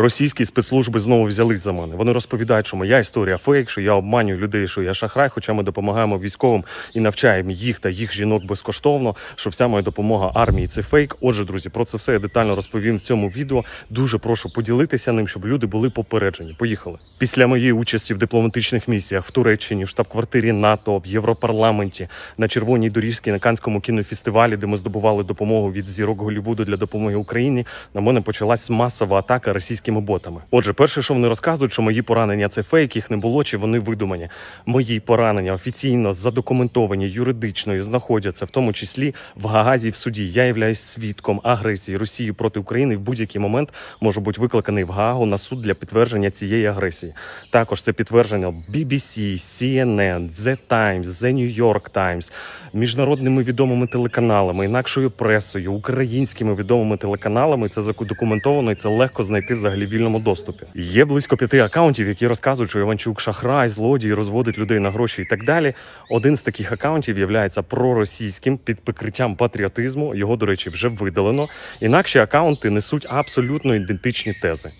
Російські спецслужби знову взялись за мене. Вони розповідають, що моя історія фейк, що я обманюю людей, що я шахрай, хоча ми допомагаємо військовим і навчаємо їх та їх жінок безкоштовно. Що вся моя допомога армії це фейк. Отже, друзі, про це все я детально розповім в цьому відео. Дуже прошу поділитися ним, щоб люди були попереджені. Поїхали. Після моєї участі в дипломатичних місіях в Туреччині, в штаб-квартирі НАТО, в Європарламенті, на червоній доріжці на Канському кінофестивалі, де ми здобували допомогу від зірок Голлівуду для допомоги Україні. На мене почалась масова атака російськими ботами. Отже, перше, що вони розказують, що мої поранення це фейк, їх не було чи вони видумані. Мої поранення офіційно задокументовані юридично і знаходяться в тому числі в Гаагазі в суді. Я являюсь свідком агресії Росії проти України і в будь-який момент можу бути викликаний в Гаагу на суд для підтвердження цієї агресії. Також це підтверджено BBC, CNN, The Times, The New York Times, міжнародними відомими телеканалами, інакшою пресою, українськими відомими телеканалами. Це задокументовано і це легко знайти взагалі вільному доступі. Є близько п'яти акаунтів, які розказують, що Іванчук шахрай, злодій, розводить людей на гроші і так далі. Один з таких акаунтів є проросійським під прикриттям патріотизму. Його, до речі, вже видалено. Інакші акаунти несуть абсолютно ідентичні тези.